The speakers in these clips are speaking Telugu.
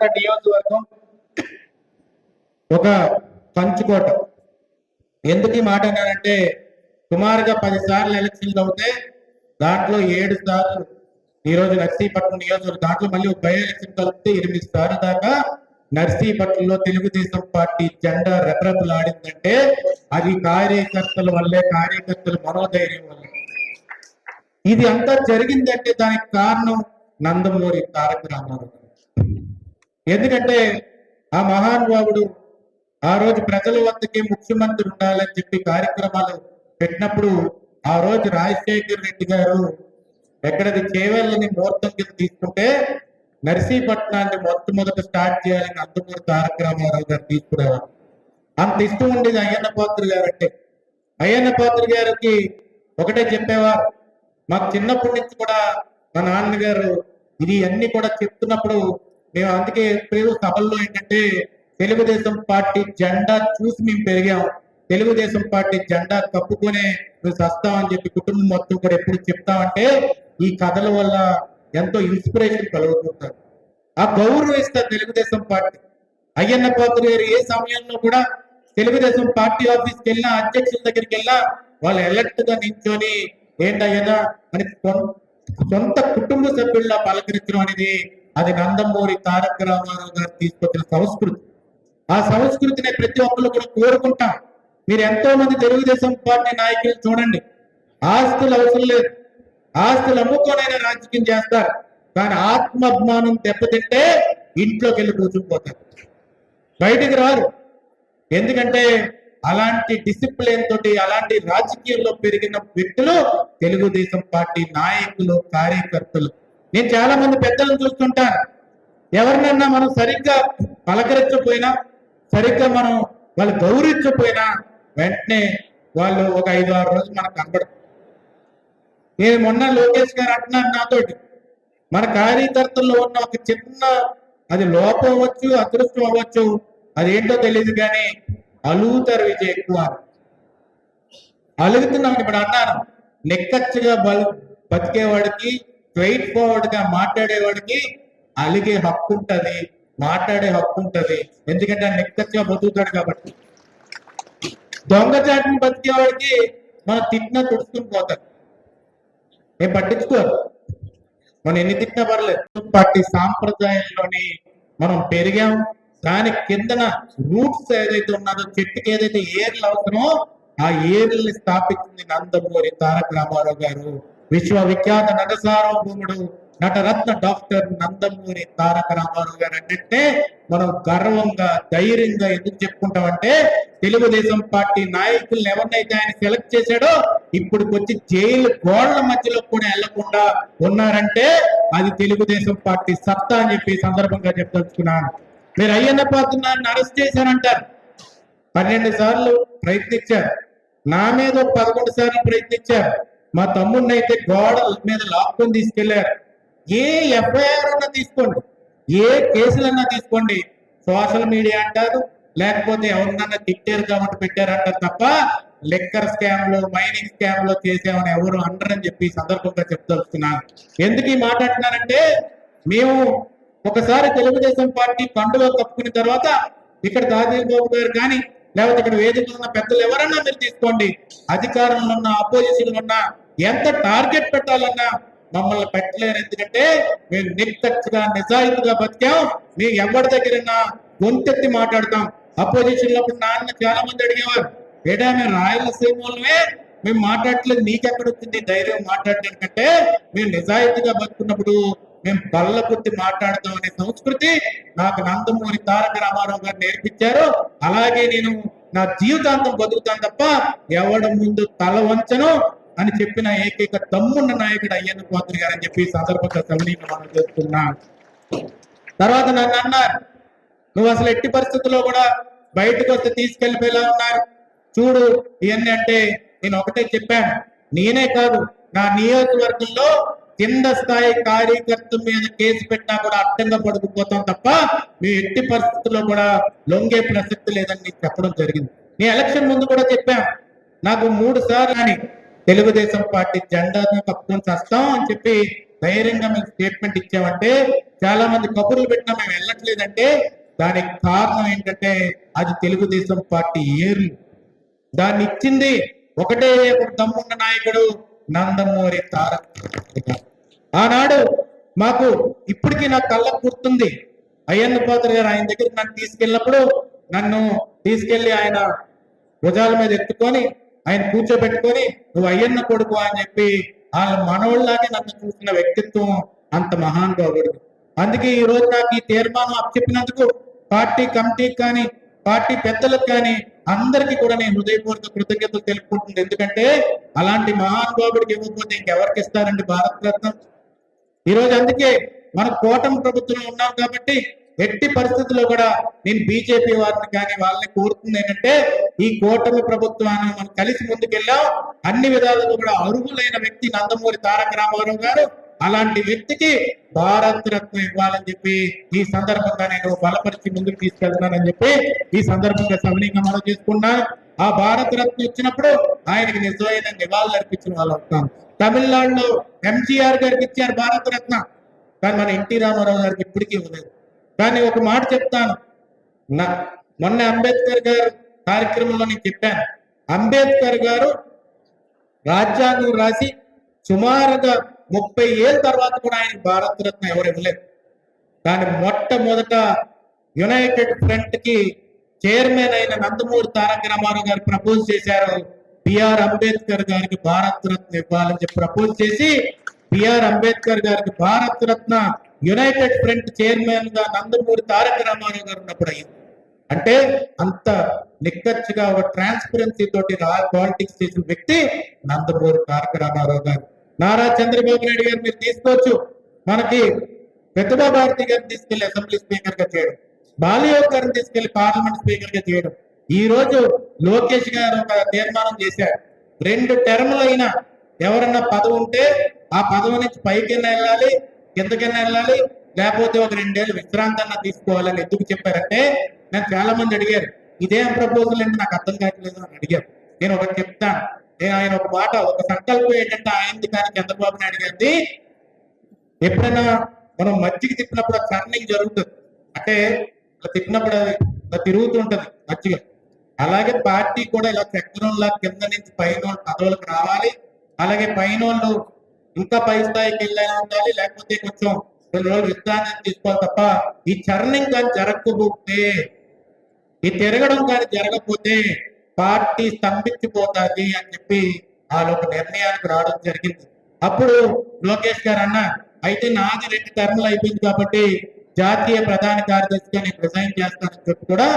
కోట నియోజకవర్గం. ఒక పంచుకోట. ఎందుకు ఈ మాట అన్నానంటే సుమారుగా పది సార్లు ఎలక్షన్లు అవుతే దాంట్లో ఏడు సార్లు ఈరోజు నర్సీపట్నం నియోజకవర్గం దాంట్లో మళ్ళీ ఒక బై ఎలక్షన్ కలిపితే ఎనిమిది సార్లు దాకా నర్సీపట్నంలో తెలుగుదేశం పార్టీ జెండా రెపరెపలాడిందంటే అది కార్యకర్తల వల్లే కార్యకర్తల మనోధైర్యం వల్లే. ఇది అంతా జరిగిందంటే దానికి కారణం నందమూరి తారక రామారావు ఎందుకంటే ఆ మహానుభావుడు ఆ రోజు ప్రజల వద్దకే ముఖ్యమంత్రి ఉండాలని చెప్పి కార్యక్రమాలు పెట్టినప్పుడు ఆ రోజు రాజశేఖర్ రెడ్డి గారు ఎక్కడది చేవెళ్ళని ముహూర్తం కింద తీసుకుంటే నర్సీపట్నాన్ని మొట్టమొదట స్టార్ట్ చేయాలని నందమూరి తారక రామారావు గారు తీసుకునేవారు. అంత ఇష్టం ఉండేది అయ్యన్న పాత్ర గారు అంటే. అయ్యన్న పాత్ర గారికి ఒకటే చెప్పేవారు మాకు చిన్నప్పటి నుంచి కూడా మా నాన్నగారు ఇది అన్ని కూడా చెప్తున్నప్పుడు మేము అందుకే ఎప్పుడు సభల్లో ఏంటంటే తెలుగుదేశం పార్టీ జెండా చూసి మేము పెరిగాం. తెలుగుదేశం పార్టీ జెండా కప్పుకొనే మేము సస్తామని చెప్పి కుటుంబం మొత్తం కూడా ఎప్పుడు చెప్తామంటే ఈ కథల వల్ల ఎంతో ఇన్స్పిరేషన్ కలుగుతుంటారు ఆ గౌరవం ఇస్తారు తెలుగుదేశం పార్టీ. అయ్యన్న పాత్ర గారు ఏ సమయంలో కూడా తెలుగుదేశం పార్టీ ఆఫీస్కి వెళ్ళినా అధ్యక్షుల దగ్గరికి వెళ్ళినా వాళ్ళు ఎలక్ట్గా నించొని ఏంటయ్యనా అని సొంత కుటుంబ సభ్యుల్లా పలకరించడం అనేది అది నందమూరి తారక రామారావు గారు తీసుకొచ్చిన సంస్కృతి. ఆ సంస్కృతిని ప్రతి ఒక్కరు కూడా కోరుకుంటాం మీరు ఎంతో మంది తెలుగుదేశం పార్టీ నాయకులు చూడండి. ఆస్తులు అవసరం లేదు. ఆస్తులు అమ్ముకోనైనా రాజకీయం చేస్తారు. కానీ ఆత్మాభిమానం దెబ్బతింటే ఇంట్లోకి వెళ్ళి కూర్చుకుపోతారు బయటికి రారు. ఎందుకంటే అలాంటి డిసిప్లిన్ తోటి అలాంటి రాజకీయంలో పెరిగిన వ్యక్తులు తెలుగుదేశం పార్టీ నాయకులు కార్యకర్తలు. నేను చాలా మంది పెద్దలను చూస్తుంటాను ఎవరినన్నా మనం సరిగ్గా పలకరించకపోయినా సరిగ్గా మనం వాళ్ళు గౌరవించకపోయినా వెంటనే వాళ్ళు ఒక ఐదు ఆరు రోజులు మనకు కనబడరు నేను మొన్న లోకేష్ గారు అంటున్నాను నాతోటి మన కార్యకర్తల్లో ఉన్న ఒక చిన్న అది లోపం అవ్వచ్చు అదృష్టం అవ్వచ్చు అది ఏంటో తెలియదు కానీ అలుగుతారు విజయ్ ఎక్కువ అలుగుతున్నాం ఇప్పుడు అన్నాను. నెక్కచ్చగా బలు బతికేవాడికి స్ట్రైట్ ఫార్వర్డ్గా మాట్లాడేవాడికి అలిగే హక్కు ఉంటది మాట్లాడే హక్కు ఉంటది. ఎందుకంటే నిక్కచ్చిగా బతుకుతాడు కాబట్టి. దొంగచాటుని బతికేవాడికి మనం తిట్టినా తుడుచుకుని పోతారు ఏం పట్టించుకోరు. మనం ఎన్ని తిట్టినా పర్లేదు. పార్టీ సాంప్రదాయంలోని మనం పెరిగాం. దాని కిందన రూట్స్ ఏదైతే ఉన్నదో చెట్టుకి ఏదైతే ఏర్లు అవసరమో ఆ ఏర్లని స్థాపించింది నందమూరి తారక రామారావు గారు. విశ్వవిఖ్యాత నట సార్వభౌముడు నటరత్న డాక్టర్ నందమూరి తారక రామారావు గారు అంటే మనం గర్వంగా ధైర్యంగా ఎందుకు చెప్పుకుంటామంటే తెలుగుదేశం పార్టీ నాయకుల్ని ఎవరినైతే ఆయన సెలెక్ట్ చేశాడో ఇప్పుడు వచ్చి జైలు గోళ్ళ మధ్యలో కూడా వెళ్ళకుండా ఉన్నారంటే అది తెలుగుదేశం పార్టీ సత్తా అని చెప్పి సందర్భంగా చెప్పదలుచుకున్నాను. మీరు అయ్యన్న పాత్రని అరెస్ట్ చేశారంటారు. పన్నెండు సార్లు ప్రయత్నించారు. నా మీద పదకొండు సార్లు ప్రయత్నించారు. మా తమ్ముడిని అయితే గోడ మీద లాక్కొని తీసుకెళ్ళారు ఏ ఎఫ్ఐఆర్ అన్నా తీసుకోండి. ఏ కేసులన్నా తీసుకోండి. సోషల్ మీడియా అంటారు లేకపోతే ఎవరినన్నా తిట్టారు కాబట్టి పెట్టారంటారు తప్ప లెక్కర్ స్కామ్లో మైనింగ్ స్కామ్లో చేసామని ఎవరు అనరని చెప్పి సందర్భంగా చెప్తలుస్తున్నాను. ఎందుకు ఈ మాట అంటున్నానంటే మేము ఒకసారి తెలుగుదేశం పార్టీ పండుగ కప్పుకున్న తర్వాత ఇక్కడ దాదేవ్ బాబు గారు కానీ లేకపోతే ఇక్కడ వేదికలు ఉన్న పెద్దలు ఎవరన్నా మీరు తీసుకోండి. అధికారంలో ఉన్న అపోజిషన్ ఉన్న ఎంత టార్గెట్ పెట్టాలన్నా మమ్మల్ని పెట్టలేరు. ఎందుకంటే మేము నిక్కచ్చిగా నిజాయితీగా బతికాం. మేము ఎవరి దగ్గరన్నా గొంతెత్తి మాట్లాడతాం. అపోజిషన్లో నాన్న చాలా మంది అడిగేవారు ఏడా మేము రాయలసీమలోనే మేము మాట్లాడట్లేదు. నీకెక్కడ వచ్చింది? ధైర్యం మాట్లాడడానికంటే మేము నిజాయితీగా బతుకున్నప్పుడు మేము బల్ల పుట్టి మాట్లాడతాం అనే సంస్కృతి నాకు నందమూరి తారక రామారావు గారు నేర్పించారు. అలాగే నేను నా జీవితాంతం బతుకుతాను తప్ప ఎవడ ముందు తల వంచను అని చెప్పిన ఏకైక తమ్మున్న నాయకుడు అయ్యన్న పాత్ర గారు అని చెప్పి సందర్భంగా సవనీయం మనం చేస్తున్నా. తర్వాత నన్ను అన్నారు నువ్వు అసలు ఎట్టి పరిస్థితుల్లో కూడా బయటకు వస్తే తీసుకెళ్ళిపోయేలా ఉన్నారు? చూడు ఇవన్నీ అంటే నేను ఒకటే చెప్పాను. నేనే కాదు నా నియోజకవర్గంలో కింద స్థాయి కార్యకర్త మీద కేసు పెట్టినా కూడా అడ్డంగా పడుకుపోతాం తప్ప మేము ఎట్టి పరిస్థితుల్లో కూడా లొంగే ప్రసక్తి లేదని చెప్పడం జరిగింది. నీ ఎలక్షన్ ముందు కూడా చెప్పాను నాకు మూడు సార్లు అని తెలుగుదేశం పార్టీ జెండాను కప్పుకొని చేస్తాం అని చెప్పి ధైర్యంగా మేము స్టేట్మెంట్ ఇచ్చామంటే చాలా మంది కబుర్లు పెట్టినా మేము వెళ్ళట్లేదంటే దానికి కారణం ఏంటంటే అది తెలుగుదేశం పార్టీ ఏర్లు. దాన్ని ఇచ్చింది ఒకటే ఒక దమ్మున్న నాయకుడు నందమూరి తారక ఆనాడు మాకు ఇప్పటికీ నా కళ్ళకు గుర్తుంది. అయ్యన్న పాత్ర గారు ఆయన దగ్గరికి నన్ను తీసుకెళ్ళినప్పుడు నన్ను తీసుకెళ్ళి ఆయన భుజాల మీద ఎత్తుకొని ఆయన కూర్చోబెట్టుకొని నువ్వు అయ్యన్న కొడుకు అని చెప్పి వాళ్ళ మనవుళ్ళలాగే నన్ను చూసిన వ్యక్తిత్వం అంత మహానుభావుడు అందుకే ఈ రోజు నాకు ఈ తీర్మానం అప్పచెప్పినందుకు పార్టీ కమిటీకి కానీ పార్టీ పెద్దలకు కానీ అందరికీ కూడా నేను హృదయపూర్వక కృతజ్ఞతలు తెలుపుకుంటుంది ఎందుకంటే అలాంటి మహానుభావుడికి ఇవ్వకపోతే ఇంకెవరికి ఇస్తారండి భారత రత్నం? ఈ రోజు అందుకే మన కూటమి ప్రభుత్వంలో ఉన్నాం కాబట్టి ఎట్టి పరిస్థితుల్లో కూడా నేను బీజేపీ వారిని కానీ వాళ్ళని కోరుతుంది ఏంటంటే ఈ కూటమి ప్రభుత్వాన్ని మనం కలిసి ముందుకెళ్ళాం. అన్ని విధాలుగా కూడా అర్హులైన వ్యక్తి నందమూరి తారక రామారావు గారు. అలాంటి వ్యక్తికి భారత్ రత్న ఇవ్వాలని చెప్పి ఈ సందర్భంగా నేను బలపరిచి ముందుకు తీసుకెళ్తున్నానని చెప్పి ఈ సందర్భంగా సవినీయంగా మనం చేసుకున్నాను ఆ భారత రత్న ఇచ్చినప్పుడు ఆయనకి నిజమైన నివాళులు అర్పించిన వాళ్ళు అవుతాం. తమిళనాడులో ఎంజీఆర్ గారికి ఇచ్చారు భారత రత్న కానీ మన ఎన్టీ రామారావు గారికి ఇప్పటికీ ఇవ్వలేదు. కానీ ఒక మాట చెప్తాను. నా మొన్న అంబేద్కర్ గారు కార్యక్రమంలో నేను చెప్పాను. అంబేద్కర్ గారు రాజ్యాంగం రాసి సుమారుగా ముప్పై ఏళ్ళ తర్వాత కూడా ఆయన భారత రత్న ఎవరు ఇవ్వలేదు. దాని మొట్టమొదట యునైటెడ్ ఫ్రంట్కి చైర్మన్ అయిన నందమూరి తారక రామారావు గారు ప్రపోజ్ చేశారు. బిఆర్ అంబేద్కర్ గారికి భారత రత్న ఇవ్వాలని చెప్పి ప్రపోజ్ చేసి బిఆర్ అంబేద్కర్ గారికి భారత రత్న యునైటెడ్ ఫ్రంట్ చైర్మన్గా నందమూరి తారక రామారావు గారు ఉన్నప్పుడు అయింది అంటే అంత నిక్కచ్చిగా ఒక ట్రాన్స్పరెన్సీ తోటి పాలిటిక్స్ చేసిన వ్యక్తి నందమూరి తారక రామారావు గారు. నారా చంద్రబాబు నాయుడు గారు మీరు తీసుకోవచ్చు. మనకి ప్రతిభా భారతి గారిని తీసుకెళ్ళి అసెంబ్లీ స్పీకర్గా చేయడం. బాలయోగ్ గారిని తీసుకెళ్ళి పార్లమెంట్ స్పీకర్గా చేయడం. ఈ రోజు లోకేష్ గారు ఒక తీర్మానం చేశారు. రెండు టర్ములు అయినా ఎవరన్నా పదవి ఉంటే ఆ పదవి నుంచి పైకైనా వెళ్ళాలి కిందకైనా వెళ్ళాలి లేకపోతే ఒక రెండేళ్ళు విశ్రాంతి అన్న తీసుకోవాలని ఎందుకు చెప్పారంటే నేను చాలా మంది అడిగారు. ఇదేం ప్రపోజల్ అంటే నాకు అర్థం కావట్లేదు అని అడిగారు. నేను ఒకటి చెప్తాను. ఆయన ఒక మాట ఒక సంకల్పం ఏంటంటే ఆయనది కానీ చంద్రబాబు నాయుడు గారిది ఎప్పుడైనా మనం మజ్జిగ తిప్పినప్పుడు ఆ టర్నింగ్ జరుగుతుంది. అంటే ఇలా తిప్పినప్పుడు ఇలా తిరుగుతుంటది మజ్జిగ. అలాగే పార్టీ కూడా ఇలా చక్రంలా కింద నుంచి పైన పదవులకు రావాలి. అలాగే పైన వాళ్ళు ఇంకా పై స్థాయికి వెళ్ళాలి ఉండాలి. లేకపోతే కొంచెం రెండు రోజులు విశ్రాంతి తీసుకోవాలి తప్ప ఈ చర్నింగ్ కానీ జరగకపోతే ఈ తిరగడం కానీ జరగకపోతే పార్టీ స్తంభించిపోతుంది అని చెప్పి వాళ్ళు ఒక నిర్ణయానికి రావడం జరిగింది. అప్పుడు లోకేష్ గారు అన్న అయితే నాది రెండు టర్ములు అయిపోయింది కాబట్టి జాతీయ ప్రధాన కార్యదర్శిగా నేను రిజైన్ చేస్తానని చెప్పి కూడా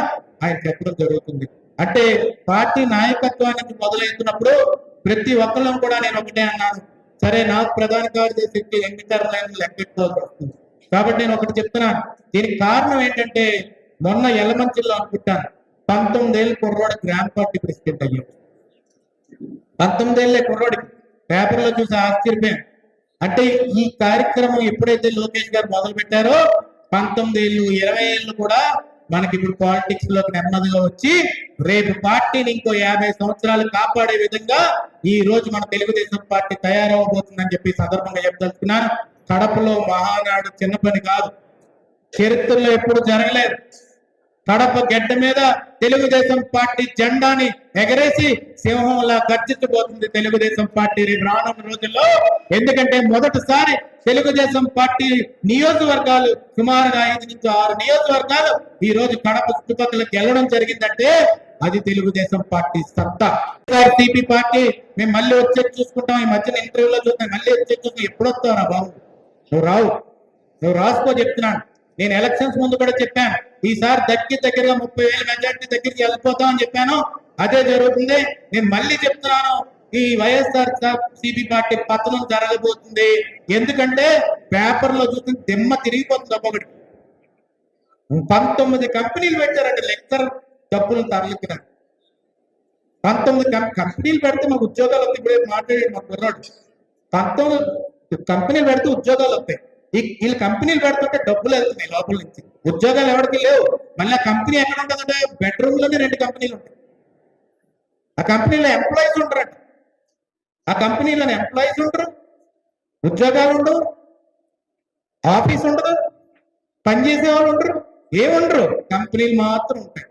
ఆయన చెప్పడం జరుగుతుంది. అంటే పార్టీ నాయకత్వానికి మొదలవుతున్నప్పుడు ప్రతి ఒక్కళ్ళం కూడా నేను ఒకటే అన్నాను. సరే నాకు ప్రధాన కార్యదర్శికి ఎన్ని టర్ములు అయినా లెక్కెట్టుకోవాల్సి వస్తుంది. కాబట్టి నేను ఒకటి చెప్తున్నాను. దీనికి కారణం ఏంటంటే మొన్న ఎలమంచిలో అనుకుంటాను. పంతొమ్మిదేళ్ళు కుర్రోడు గ్రామ పార్టీ ప్రెసిడెంట్ అయ్యాడు. పంతొమ్మిదేళ్ళే కుర్రోడికి పేపర్లో చూసి ఆశ్చర్యమే. అంటే ఈ కార్యక్రమం ఎప్పుడైతే లోకేష్ గారు మొదలు పెట్టారో పంతొమ్మిది ఏళ్ళు ఇరవై ఏళ్ళు కూడా మనకి ఇప్పుడు పాలిటిక్స్లోకి నెమ్మదిగా వచ్చి రేపు పార్టీని ఇంకో యాభై సంవత్సరాలు కాపాడే విధంగా ఈ రోజు మన తెలుగుదేశం పార్టీ తయారవబోతుందని చెప్పి సందర్భంగా చెప్పదలుచుకున్నాను. కడపలో మహానాడు చిన్న పని కాదు. చరిత్రలో ఎప్పుడు జరగలేదు. కడప గడ్డ మీద తెలుగుదేశం పార్టీ జెండాని ఎగరేసి సింహంలా గర్జించబోతుంది తెలుగుదేశం పార్టీ రానున్న రోజుల్లో. ఎందుకంటే మొదటిసారి తెలుగుదేశం పార్టీ నియోజకవర్గాలు సుమారుగా ఐదు నుంచి ఆరు నియోజకవర్గాలు ఈ రోజు కడప చుట్టుపక్కలకి వెళ్ళడం జరిగిందంటే అది తెలుగుదేశం పార్టీ సత్తా. సిపి పార్టీ మేము మళ్ళీ వచ్చేది చూసుకుంటాం ఈ మధ్యన ఇంటర్వ్యూలో చూస్తాం మళ్ళీ వచ్చేది చూస్తాం ఎప్పుడు వస్తారా బాబు? నువ్వు రావు. నువ్వు రాసుకో చెప్తున్నాను. నేను ఎలక్షన్స్ ముందు కూడా చెప్పాను. ఈసారి దగ్గర దగ్గరగా ముప్పై వేల మెజార్టీ దగ్గరికి వెళ్ళిపోతాం అని చెప్పాను. అదే జరుగుతుంది. నేను మళ్ళీ చెప్తున్నాను ఈ వైఎస్ఆర్ సిపి పార్టీ పతనం జరగబోతుంది. ఎందుకంటే పేపర్లో చూస్తే దిమ్మ తిరిగిపోతుంది ఒక్కొక్కటి పంతొమ్మిది కంపెనీలు పెట్టారండి లెక్కర్ డబ్బులు తరలించిన పంతొమ్మిది కంపెనీలు పెడితే మాకు ఉద్యోగాలు వస్తాయి. ఇప్పుడు మాట్లాడాడు మా కుర్రాడు. పంతొమ్మిది కంపెనీలు పెడితే ఉద్యోగాలు వస్తాయి. వీళ్ళు కంపెనీలు పెడుతుంటే డబ్బులు వెళ్తున్నాయి లోపల నుంచి. ఉద్యోగాలు ఎవరికి లేవు. మళ్ళీ ఆ కంపెనీ ఎక్కడ ఉంటుందంటే బెడ్రూమ్లోనే రెండు కంపెనీలు ఉంటాయి. ఆ కంపెనీలో ఎంప్లాయీస్ ఉంటారట. ఆ కంపెనీలో ఎంప్లాయీస్ ఉంటారు. ఉద్యోగాలు ఉండవు. ఆఫీస్ ఉండదు. పనిచేసే వాళ్ళు ఉండరు. ఏముండరు. కంపెనీలు మాత్రం ఉంటాయి.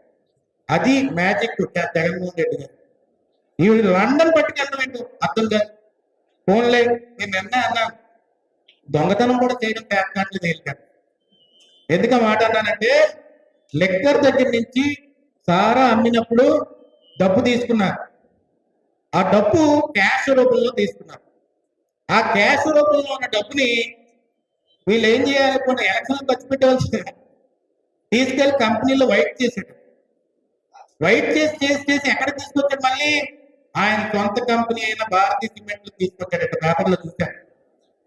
అది మ్యాజిక్ జగన్మోహన్ రెడ్డి గారు. ఈ లండన్ పట్టుకెళ్ళడం ఏంటో అర్థం కాదు. ఫోన్లే మేము ఎన్న దొంగతనం కూడా చేయడం కాట్లు తేలిక ఎందుకు మాట అన్నానంటే లెక్కర్ దగ్గర నుంచి సారా అమ్మినప్పుడు డబ్బు తీసుకున్నారు. ఆ డబ్బు క్యాష్ రూపంలో తీసుకున్నారు. ఆ క్యాష్ రూపంలో ఉన్న డబ్బుని వీళ్ళు ఏం చేయాలి కొన్ని ఎలక్షన్ ఖర్చు పెట్టవలసింది. తీసుకెళ్ళి కంపెనీలో వైట్ చేసాడు వైట్ చేసి చేసి చేసి ఎక్కడ తీసుకొచ్చాడు మళ్ళీ? ఆయన సొంత కంపెనీ అయిన భారతీయ సిమెంట్ తీసుకొచ్చాడు. పేపర్లో చూశాను.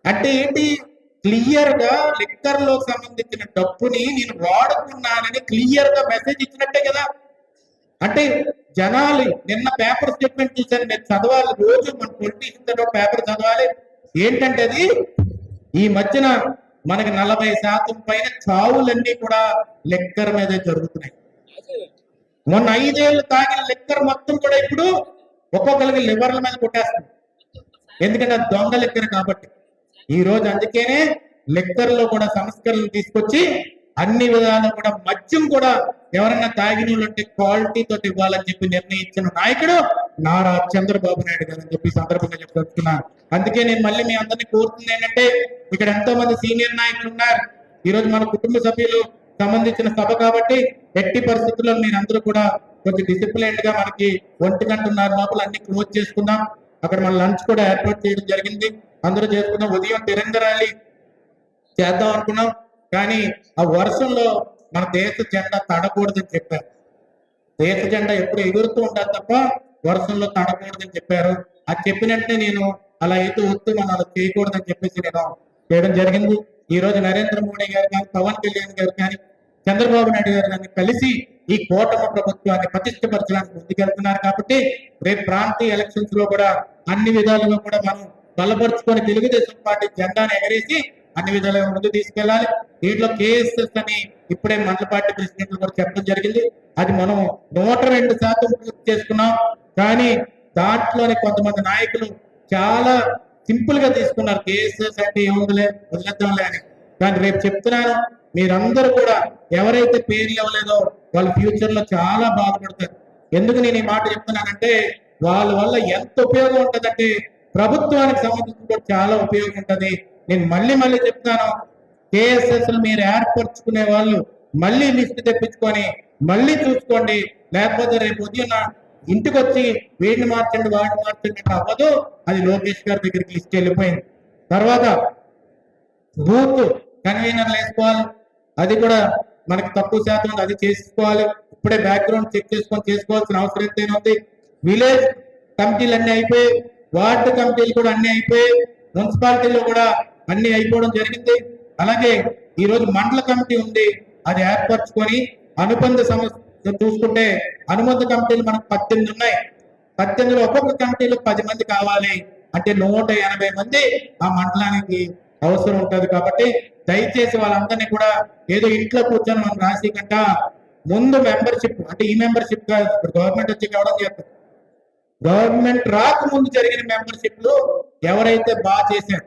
అంటే ఏంటి? క్లియర్గా లిక్కర్లో సంబంధించిన డబ్బుని నేను వాడుకున్నానని క్లియర్గా మెసేజ్ ఇచ్చినట్టే కదా. అంటే జనాలు నిన్న పేపర్ స్టేట్మెంట్ చూశాను నేను చదవాలి రోజు మన పొలిటీషియన్ పేపర్ చదవాలి. ఏంటంటే అది? ఈ మధ్యన మనకి నలభై శాతం పైన చావులన్నీ కూడా లెక్కర్ మీదే జరుగుతున్నాయి. మొన్న ఐదేళ్ళు తాగిన లెక్కర్ మొత్తం కూడా ఇప్పుడు ఒక్కొక్కరికి లివర్ల మీద కొట్టేస్తుంది. ఎందుకంటే దొంగ లెక్కర్ కాబట్టి. ఈ రోజు అందుకేనే లెక్కర్లో కూడా సంస్కరణలు తీసుకొచ్చి అన్ని విధాలు కూడా మద్యం కూడా ఎవరన్నా తాగిన వాళ్ళు ఉంటే క్వాలిటీ తోటి ఇవ్వాలని చెప్పి నిర్ణయించిన నాయకుడు నారా చంద్రబాబు నాయుడు గారు అని చెప్పి సందర్భంగా చెప్తున్నా అందుకే నేను మళ్ళీ మీ అందరినీ కోరుతుంది ఏంటంటే ఇక్కడ ఎంతో మంది సీనియర్ నాయకులు ఉన్నారు. ఈ రోజు మన కుటుంబ సభ్యులు సంబంధించిన సభ కాబట్టి ఎట్టి పరిస్థితుల్లో మీరందరూ కూడా కొంచెం డిసిప్లైన్డ్గా మనకి ఒంటి గంట ఉన్నారు లోపల అన్ని క్లోజ్ చేసుకుందాం. అక్కడ మన లంచ్ కూడా ఏర్పాటు చేయడం జరిగింది. అందరూ చేసుకున్నాం ఉదయం తిరంగ ర్యాలీ చేద్దాం అనుకున్నాం. కానీ ఆ వర్షంలో మన దేశ జెండా తడకూడదని చెప్పారు. దేశ జెండా ఎప్పుడు ఎగురుతూ ఉంటుంది తప్ప వర్షంలో తడకూడదని చెప్పారు. అది చెప్పినట్టే నేను అలా అయితే వస్తూ మనం అలా చేయకూడదని చెప్పేసి నేను చేయడం జరిగింది. ఈ రోజు నరేంద్ర మోడీ గారు కానీ పవన్ కళ్యాణ్ గారు కానీ చంద్రబాబు నాయుడు గారు కానీ కలిసి ఈ కూటమి ప్రభుత్వాన్ని పటిష్టపరచడానికి ముందుకెళ్తున్నారు. కాబట్టి రేపు ప్రాంతీయ ఎలక్షన్స్లో కూడా అన్ని విధాలుగా కూడా మనం బలపరుచుకొని తెలుగుదేశం పార్టీ జెండాను ఎగరేసి అన్ని విధాలుగా ముందు తీసుకెళ్ళాలి దీంట్లో కేఎస్ఎస్ అని ఇప్పుడే మండల పార్టీ ప్రెసిడెంట్ కూడా చెప్పడం జరిగింది. అది మనం నూట రెండు శాతం పూర్తి చేసుకున్నాం. కానీ దాంట్లోని కొంతమంది నాయకులు చాలా సింపుల్గా తీసుకున్నారు. కేఎస్ఎస్ అంటే ఏముందిలే వదిలేద్దాంలే అని. కానీ రేపు చెప్తున్నాను మీరందరూ కూడా ఎవరైతే పేర్లు ఇవ్వలేదో వాళ్ళ ఫ్యూచర్లో చాలా బాధపడతారు. ఎందుకు నేను ఈ మాట చెప్తున్నానంటే వాళ్ళ వల్ల ఎంత ఉపయోగం ఉంటుందంటే ప్రభుత్వానికి సంబంధించి చాలా ఉపయోగం ఉంటుంది. నేను మళ్ళీ మళ్ళీ చెప్తాను. కేఎస్ఎస్ మీరు ఏర్పరచుకునే వాళ్ళు మళ్ళీ లిస్ట్ తెప్పించుకొని మళ్ళీ చూసుకోండి. లేకపోతే రేపు ఉదయం ఇంటికి వచ్చి వీడిని మార్చండి వాడిని మార్చండి అంటే అవ్వదు. అది లోకేష్ గారి దగ్గరికి లిస్ట్ వెళ్ళిపోయింది. తర్వాత బూత్ కన్వీనర్లు వేసుకోవాలి. అది కూడా మనకి తక్కువ శాతం ఉంది. అది చేసుకోవాలి. ఇప్పుడే బ్యాక్గ్రౌండ్ చెక్ చేసుకొని చేసుకోవాల్సిన అవసరం ఎంతైనా ఉంది. విలేజ్ కమిటీలు అన్ని అయిపోయి వార్డు కమిటీలు కూడా అన్ని అయిపోయి మున్సిపాలిటీలో కూడా అన్ని అయిపోవడం జరిగింది. అలాగే ఈ రోజు మండల కమిటీ ఉంది. అది ఏర్పరచుకొని అనుబంధ సమస్య చూసుకుంటే అనుబంధ కమిటీలు మనకు పద్దెనిమిది ఉన్నాయి. పద్దెనిమిదిలో ఒక్కొక్క కమిటీలో పది మంది కావాలి అంటే నూట ఎనభై మంది ఆ మండలానికి అవసరం ఉంటుంది కాబట్టి దయచేసి వాళ్ళందరినీ కూడా ఏదో ఇంట్లో కూర్చొని మనం రాసి కంట ముందు మెంబర్షిప్ అంటే ఈ మెంబర్షిప్ గవర్నమెంట్ వచ్చి కావడం చేస్తారు. గవర్నమెంట్ రాకముందు జరిగిన మెంబర్షిప్లో ఎవరైతే బాగా చేశారు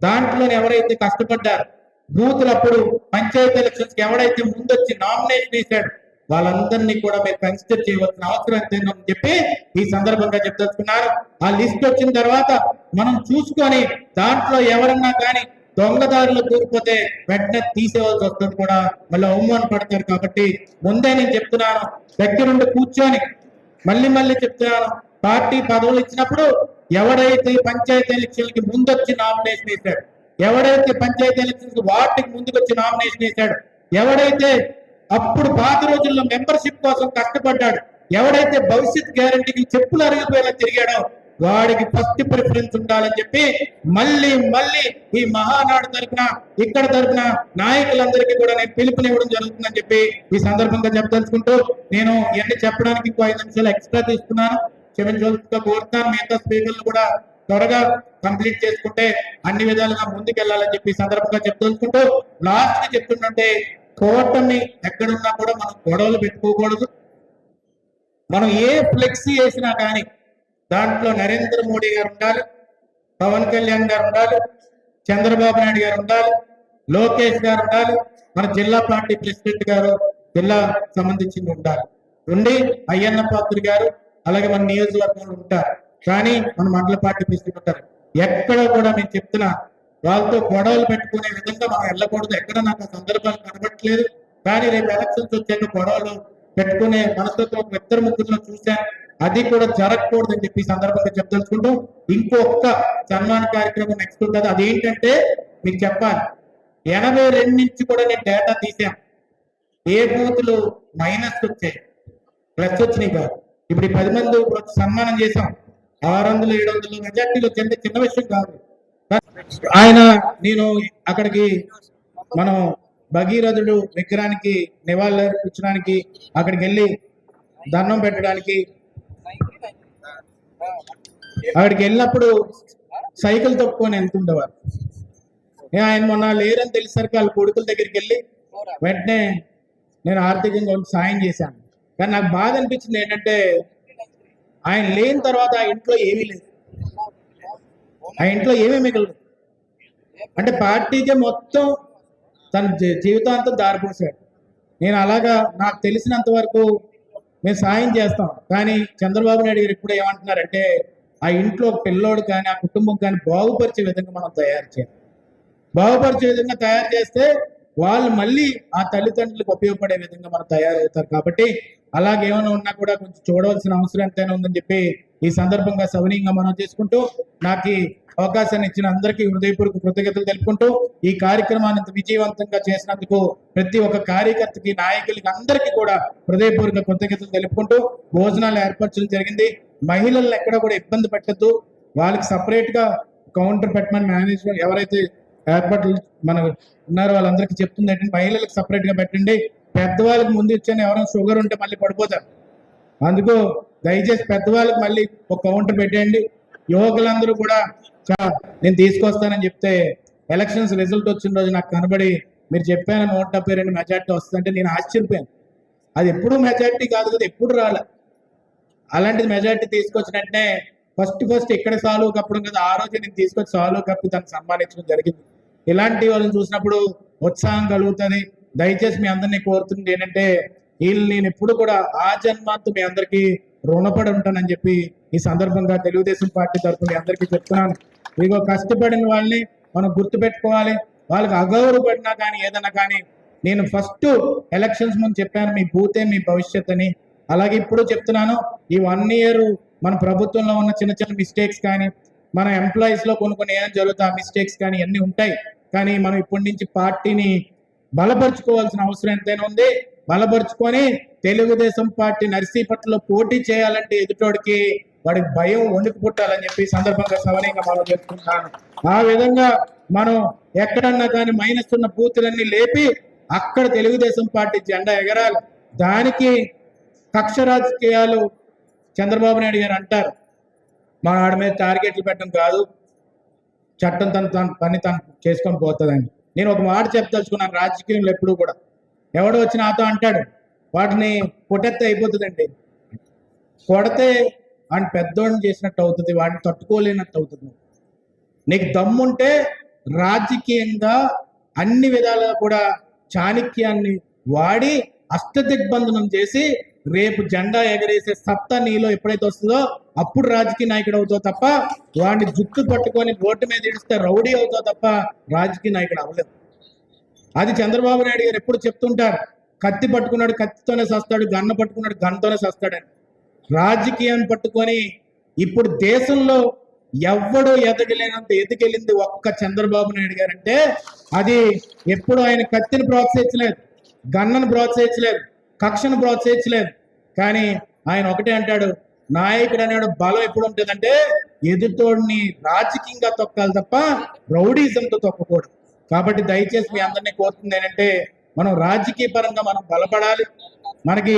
దాంట్లో ఎవరైతే కష్టపడ్డారు బూతులప్పుడు పంచాయతీ ఎలక్షన్స్ ఎవడైతే ముందొచ్చి నామినేషన్ వేశాడు వాళ్ళందరినీ కూడా మీరు కన్సిడర్ చేయవలసిన అవసరం ఎంతైందని చెప్పి ఈ సందర్భంగా చెప్తున్నాను ఆ లిస్ట్ వచ్చిన తర్వాత మనం చూసుకొని దాంట్లో ఎవరన్నా కానీ దొంగదారులు కూరిపోతే వెంటనే తీసేవాల్సి వస్తుంది కూడా. మళ్ళీ అవమాన పడతారు కాబట్టి ముందే నేను చెప్తున్నాను. దగ్గరుండి కూర్చొని మళ్ళీ మళ్ళీ చెప్తున్నాను. పార్టీ పదవులు ఇచ్చినప్పుడు ఎవడైతే పంచాయతీ ఎలక్షన్ ముందొచ్చి నామినేషన్ వేశాడు ఎవడైతే పంచాయతీ ఎలక్షన్ వార్డుకి ముందుకు వచ్చి నామినేషన్ వేశాడు ఎవడైతే అప్పుడు పాత రోజుల్లో మెంబర్షిప్ కోసం కష్టపడ్డాడు ఎవడైతే భవిష్యత్ గ్యారంటీకి చెప్పులు అరిగిపోయేలా తిరిగాడో వాడికి ఫస్ట్ ప్రిఫరెన్స్ ఉండాలని చెప్పి మళ్ళీ మళ్ళీ ఈ మహానాడు తరపున ఇక్కడ తరఫున నాయకులందరికీ కూడా నేను పిలుపునివ్వడం జరుగుతుందని చెప్పి ఈ సందర్భంగా చెప్పదలుచుకుంటూ నేను ఇవన్నీ చెప్పడానికి ఇంకో ఐదు నిమిషాలు ఎక్స్ట్రా తీసుకున్నాను. క్షమించవలసిందిగా కోరుతాను మిగతా స్పీకర్లు కూడా త్వరగా కంప్లీట్ చేసుకుంటే అన్ని విధాలుగా ముందుకెళ్ళాలని చెప్పి సందర్భంగా చెప్తలుచుకుంటూ లాస్ట్కి చెప్తుంటే కోటమి ఎక్కడున్నా కూడా మనం గొడవలు పెట్టుకోకూడదు. మనం ఏ ఫ్లెక్సీ వేసినా కానీ దాంట్లో నరేంద్ర మోడీ గారు ఉండాలి పవన్ కళ్యాణ్ గారు ఉండాలి చంద్రబాబు నాయుడు గారు ఉండాలి లోకేష్ గారు ఉండాలి మన జిల్లా పార్టీ ప్రెసిడెంట్ గారు జిల్లా సంబంధించింది ఉండాలి. ఉండి అయ్యన్న పాత్రి గారు అలాగే మన నియోజకవర్గంలో ఉంటారు. కానీ మన మండల పార్టీ ప్రెసిడెంట్ ఉంటారు. ఎక్కడ కూడా మేము చెప్తున్నా వాళ్ళతో గొడవలు పెట్టుకునే విధంగా మనం వెళ్ళకూడదు. ఎక్కడ నాకు ఆ సందర్భాలు కనబట్టలేదు కానీ రేపు ఎలక్షన్స్ వచ్చాక గొడవలు పెట్టుకునే మనస్తత్వం ఒక ఇద్దరు ముగ్గురులో చూశాను. అది కూడా జరగకూడదు అని చెప్పి సందర్భంగా చెప్పదలుచుకుంటూ ఇంకొక సన్మాన కార్యక్రమం నెక్స్ట్ ఉంటుంది. అదేంటంటే మీకు చెప్పాలి. ఎనభై రెండు నుంచి కూడా నేను డేటా తీసాను ఏ బూతులు మైనస్ వచ్చాయి? ప్లస్ వచ్చినాయి కాదు ఇప్పుడు ఈ పది మంది సన్మానం చేశాం. ఆరు వందలు ఏడు వందలు మెజార్టీలో వచ్చి చిన్న విషయం కాదు. ఆయన నేను అక్కడికి మనం భగీరథుడు విగ్రహానికి నివాళులర్పించడానికి అక్కడికి వెళ్ళి దండం పెట్టడానికి అక్కడికి వెళ్ళినప్పుడు సైకిల్ తొక్కుని వెళ్తుండేవారు ఆయన మొన్న లేరని తెలిసరికి వాళ్ళ కొడుకుల దగ్గరికి వెళ్ళి వెంటనే నేను ఆర్థికంగా సాయం చేశాను. కానీ నాకు బాధ అనిపించింది ఏంటంటే ఆయన లేని తర్వాత ఆ ఇంట్లో ఏమీ లేదు. ఆ ఇంట్లో ఏమీ మిగలదు. అంటే పార్టీకే మొత్తం తన జీ- జీవితాంతం దారిపోసాడు నేను అలాగా నాకు తెలిసినంత వరకు మేము సాయం చేస్తాం. కానీ చంద్రబాబు నాయుడు గారు ఇప్పుడు ఏమంటున్నారంటే ఆ ఇంట్లో ఒక పిల్లోడు కానీ ఆ కుటుంబం కానీ బాగుపరిచే విధంగా మనం తయారు చేయాలి. బాగుపరిచే విధంగా తయారు చేస్తే వాళ్ళు మళ్ళీ ఆ తల్లిదండ్రులకు ఉపయోగపడే విధంగా మనం తయారవుతారు. కాబట్టి అలాగే ఏమైనా ఉన్నా కూడా కొంచెం చూడవలసిన అవసరం ఎంతైనా ఉందని చెప్పి ఈ సందర్భంగా సవనీయంగా మనం చేసుకుంటూ నాకు అవకాశాన్ని ఇచ్చిన అందరికీ హృదయపూర్వక కృతజ్ఞతలు తెలుపుకుంటూ ఈ కార్యక్రమాన్ని విజయవంతంగా చేసినందుకు ప్రతి ఒక్క కార్యకర్తకి నాయకులకి అందరికీ కూడా హృదయపూర్వక కృతజ్ఞతలు తెలుపుకుంటూ భోజనాలు ఏర్పరచడం జరిగింది. మహిళలను ఎక్కడ కూడా ఇబ్బంది పెట్టద్దు. వాళ్ళకి సపరేట్గా కౌంటర్ పెట్టమని మేనేజ్మెంట్ ఎవరైతే ఏర్పాట్లు మన ఉన్నారో వాళ్ళందరికీ చెప్తుంది ఏంటంటే మహిళలకు సపరేట్గా పెట్టండి. పెద్దవాళ్ళకి ముందు ఇచ్చాను ఎవరైనా షుగర్ ఉంటే మళ్ళీ పడిపోతారు. అందుకు దయచేసి పెద్దవాళ్ళకి మళ్ళీ ఒక కౌంటర్ పెట్టేయండి. యువకులందరూ కూడా చా- నేను తీసుకొస్తానని చెప్తే ఎలక్షన్స్ రిజల్ట్ వచ్చిన రోజు నాకు కనబడి మీరు చెప్పాను నూట డెబ్బై రెండు మెజార్టీ వస్తుందంటే నేను ఆశ్చర్యపోయాను. అది ఎప్పుడు మెజార్టీ కాదు కదా ఎప్పుడు రాలే. అలాంటిది మెజార్టీ తీసుకొచ్చినట్టే ఫస్ట్ ఫస్ట్ ఇక్కడ సాల్వ్ కప్పడం కదా ఆ రోజు నేను తీసుకొచ్చి సాల్వ్ కప్పి తను సన్మానించడం జరిగింది. ఇలాంటి వాళ్ళని చూసినప్పుడు ఉత్సాహం కలుగుతుంది. దయచేసి మీ అందరినీ కోరుతుంది ఏంటంటే వీళ్ళు నేను ఎప్పుడు కూడా ఆ జన్మాంతం మీ అందరికీ రుణపడి ఉంటానని చెప్పి ఈ సందర్భంగా తెలుగుదేశం పార్టీ తరఫున మీ అందరికీ చెప్తున్నాను. ఇదిగో కష్టపడిన వాళ్ళని మనం గుర్తుపెట్టుకోవాలి. వాళ్ళకి అగౌరవపడినా కానీ ఏదైనా కానీ నేను ఫస్ట్ ఎలక్షన్స్ ముందు చెప్పాను మీ భూతే మీ భవిష్యత్ అని. అలాగే ఇప్పుడు చెప్తున్నాను ఈ వన్ ఇయర్ మన ప్రభుత్వంలో ఉన్న చిన్న చిన్న మిస్టేక్స్ కానీ మన ఎంప్లాయీస్లో కొన్ని కొన్ని ఏం జరుగుతా మిస్టేక్స్ కానీ అన్నీ ఉంటాయి. కానీ మనం ఇప్పటి నుంచి పార్టీని బలపరుచుకోవాల్సిన అవసరం ఎంతైనా ఉంది. బలపరుచుకొని తెలుగుదేశం పార్టీ నర్సీపట్నలో పోటీ చేయాలంటే ఎదుటోడికి వాడికి భయం వణుకు పుట్టాలని చెప్పి సందర్భంగా సవనీయంగా మనం చెప్తున్నాను ఆ విధంగా మనం ఎక్కడన్నా కానీ మైనస్ ఉన్న బూతులన్నీ లేపి అక్కడ తెలుగుదేశం పార్టీ జెండా ఎగరాలి. దానికి కక్ష రాజకీయాలు చంద్రబాబు నాయుడు గారు అంటారు. మన ఆడ మీద టార్గెట్లు పెట్టడం కాదు. చట్టం తన తన పని తను చేసుకొని పోతుందని. నేను ఒక మాట చెప్పదలుచుకున్నాను రాజకీయంలో ఎప్పుడు కూడా. ఎవడో వచ్చి నాతో అంటాడు వాటిని కొట్టెత్తే అయిపోతుందండి. కొడితే వాడిని పెద్దోడిని చేసినట్టు అవుతుంది వాడిని తట్టుకోలేనట్టు అవుతుంది. నీకు దమ్ముంటే రాజకీయంగా అన్ని విధాలుగా కూడా చాణక్యాన్ని వాడి అష్టదిగ్బంధనం చేసి రేపు జెండా ఎగరేసే సత్తా నీలో ఎప్పుడైతే వస్తుందో అప్పుడు రాజకీయ నాయకుడు అవుతావు తప్ప వాడిని జుట్టు పట్టుకొని రోడ్డు మీద ఇడిస్తే రౌడీ అవుతావు తప్ప రాజకీయ నాయకుడు అవ్వలేదు అది చంద్రబాబు నాయుడు గారు ఎప్పుడు చెప్తుంటారు కత్తి పట్టుకున్నాడు కత్తితోనే సస్తాడు గన్న పట్టుకున్నాడు గన్నతోనే సస్తాడని రాజకీయం పట్టుకొని ఇప్పుడు దేశంలో ఎవ్వడు ఎదగలేనంత ఎదికెళ్ళింది ఒక్క చంద్రబాబు నాయుడు గారు అంటే అది ఎప్పుడు ఆయన కత్తిని ప్రోత్సహించలేదు గన్నను ప్రోత్సహించలేదు కక్షను ప్రోత్సహించలేదు కానీ ఆయన ఒకటే అంటాడు నాయకుడు అనేవాడు బలం ఎప్పుడు ఉంటుందంటే ఎదుటోడిని రాజకీయంగా తొక్కాలి తప్ప రౌడీజంతో తొక్కకూడదు. కాబట్టి దయచేసి మీ అందరినీ కోరుతుంది ఏంటంటే మనం రాజకీయ పరంగా మనం బలపడాలి. మనకి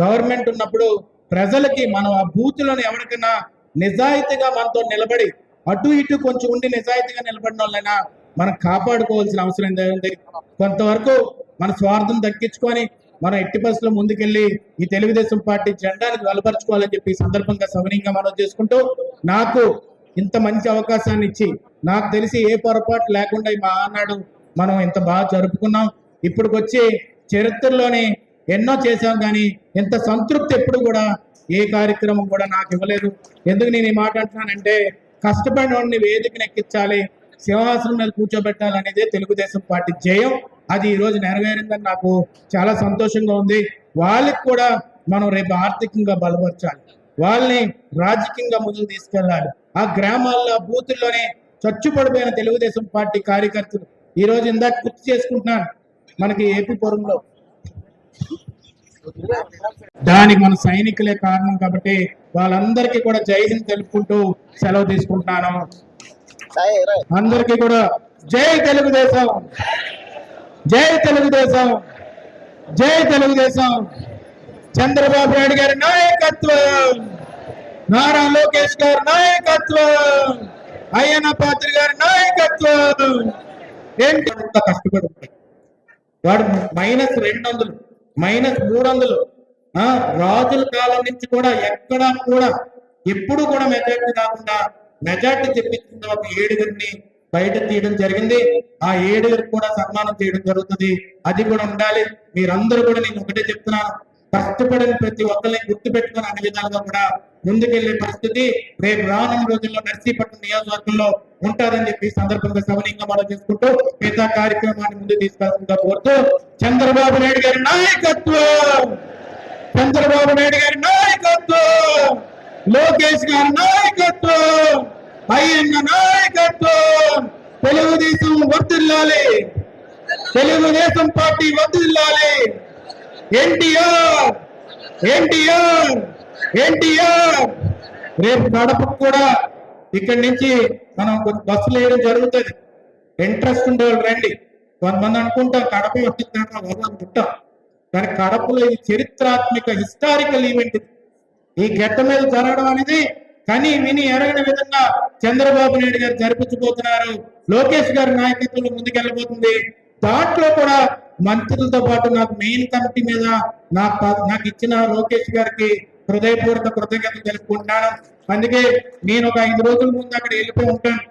గవర్నమెంట్ ఉన్నప్పుడు ప్రజలకి మనం ఆ బూతులను ఎవరికైనా నిజాయితీగా మనతో నిలబడి అటు ఇటు కొంచెం ఉండి నిజాయితీగా నిలబడిన వాళ్ళైనా మనం కాపాడుకోవాల్సిన అవసరం ఏంటంటే కొంతవరకు మన స్వార్థం దక్కించుకొని మనం ఎట్టి బస్సులో ముందుకెళ్ళి ఈ తెలుగుదేశం పార్టీ జెండాని బలపరచుకోవాలని చెప్పి సందర్భంగా సవనీయంగా మనం చేసుకుంటూ నాకు ఇంత మంచి అవకాశాన్ని ఇచ్చి నాకు తెలిసి ఏ పొరపాటు లేకుండా మా ఆనాడు మనం ఇంత బాగా జరుపుకున్నాం. ఇప్పటికొచ్చి చరిత్రలోనే ఎన్నో చేశాం కానీ ఇంత సంతృప్తి ఎప్పుడు కూడా ఏ కార్యక్రమం కూడా నాకు ఇవ్వలేదు. ఎందుకు నేను ఈ మాట అంటున్నానంటే కష్టపడిన వాడిని వేదికను ఎక్కించాలి సింహాసనం మీద కూర్చోబెట్టాలనేదే తెలుగుదేశం పార్టీ జయం. అది ఈ రోజు నెరవేరిందని నాకు చాలా సంతోషంగా ఉంది. వాళ్ళకి కూడా మనం రేపు ఆర్థికంగా బలపరచాలి. వాళ్ళని రాజకీయంగా ముందుకు తీసుకెళ్ళాలి. ఆ గ్రామాల్లో బూతుల్లోనే చచ్చుపడిపోయిన తెలుగుదేశం పార్టీ కార్యకర్తలు ఈ రోజు ఇందాక గుర్తు చేసుకుంటున్నాను మనకి ఏపీ పురంలో దానికి మన సైనికులే కారణం కాబట్టి వాళ్ళందరికీ కూడా జై హింద్ తెలుపుకుంటూ సెలవు తీసుకుంటున్నాను. అందరికీ కూడా జై తెలుగుదేశం. జై తెలుగుదేశం. జై తెలుగుదేశం. చంద్రబాబు నాయుడు గారి నాయకత్వం. నారా లోకేష్ గారి నాయకత్వం. అయ్యన్న పాత్ర గారి నాయకత్వం. ఏంటి? అంత కష్టపడి వాడు మైనస్ రెండు వందలు మైనస్ మూడు వందలు ఆ, రాజుల కాలం నుంచి కూడా ఎక్కడా కూడా ఎప్పుడు కూడా మెజార్టీ రాకుండా మెజార్టీ తెప్పించింది ఒక ఏడుగురిని బయట తీయడం జరిగింది. ఆ ఏడుగురికి కూడా సన్మానం చేయడం జరుగుతుంది. అది కూడా ఉండాలి. మీరందరూ కూడా నేను ఒకటే చెప్తున్నాను. కష్టపడిన ప్రతి ఒక్కరిని గుర్తు పెట్టుకుని అన్ని విధాలుగా కూడా ముందుకెళ్ళే పరిస్థితి రేపు రానున్న రోజుల్లో నర్సీపట్నం నియోజకవర్గంలో ఉంటారని చెప్పి సందర్భంగా సవనీయంగా మనం చేసుకుంటూ మిగతా కార్యక్రమాన్ని ముందు తీసుకెళ్తుందా కోరుతూ చంద్రబాబు నాయుడు గారి నాయకత్వం! చంద్రబాబు నాయుడు గారి నాయకత్వం! లోకేష్ గారి నాయకత్వం! అయ్యన్న నాయకత్వం. తెలుగుదేశం వర్దిల్లాలి తెలుగుదేశం పార్టీ వర్దిల్లాలి ఎన్టీఆర్ ఎన్టీఆర్ ఎన్టీఆర్. రేపు కడపకు కూడా ఇక్కడి నుంచి మనం కొంచెం బస్సులు వేయడం జరుగుతుంది. ఇంట్రెస్ట్ ఉండేవాళ్ళు రండి. కొంతమంది అనుకుంటాం కడప వచ్చిందంటే వాళ్ళు అనుకుంటాం. కానీ కడపలో ఇది చరిత్రాత్మక హిస్టారికల్ ఈవెంట్ ఇది. ఈ గెట్ట మీద జరగడం అనేది కానీ విని ఎరగని విధంగా చంద్రబాబు నాయుడు గారు జరిపించబోతున్నారు. లోకేష్ గారి నాయకత్వంలో ముందుకెళ్ళబోతుంది. దాంట్లో కూడా మంత్రులతో పాటు నాకు మెయిన్ కమిటీ మీద నాకు నాకు ఇచ్చిన లోకేష్ గారికి హృదయపూర్వక కృతజ్ఞతలు తెలుపుకుంటున్నాను. అందుకే నేను ఒక ఐదు రోజుల ముందు అక్కడ వెళ్ళిపోయి ఉంటాను.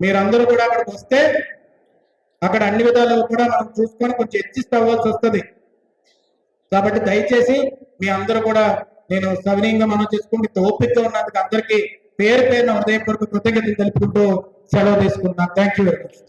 మీరందరూ కూడా అక్కడికి వస్తే అక్కడ అన్ని విధాలు కూడా మనం చూసుకొని కొంచెం అడ్జస్ట్ అవ్వాల్సి వస్తుంది. కాబట్టి దయచేసి మీ అందరూ కూడా నేను సవినీయంగా మనం చేసుకుంటే ఓపిక ఉన్నందుకు అందరికీ పేరు పేరున హృదయపూర్వక కృతజ్ఞతలు తెలుపుకుంటూ సెలవు తీసుకుంటున్నాను. Thank you very much